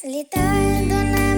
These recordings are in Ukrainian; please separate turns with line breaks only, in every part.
Слітає до нас.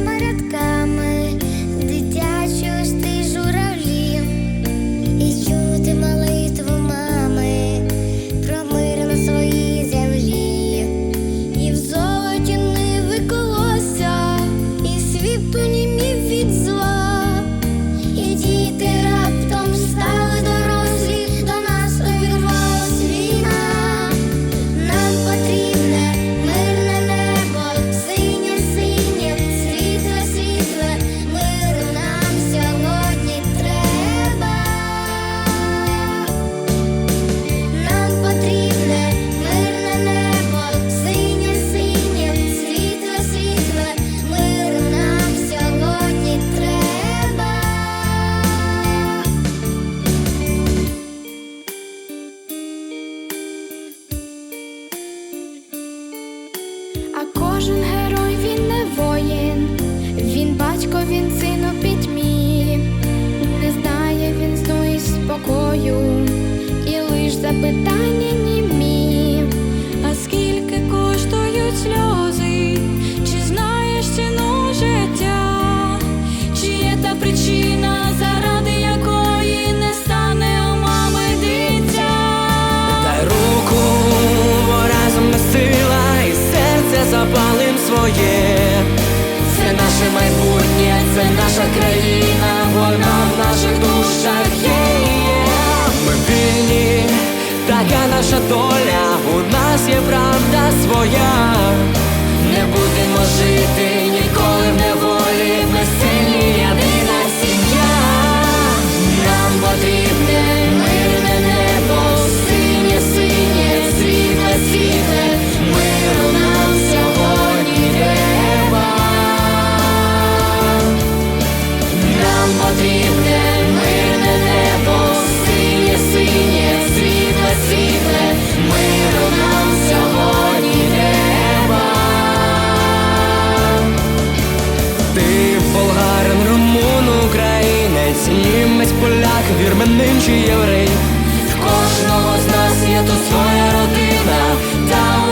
батько він сину пітьмі, не знає він знову і спокою, і лиш запитання.
наша доля, у нас є правда своя, не будемо жити ніколи. вірменин чи єврей. В кожного з нас є тут своя родина. Там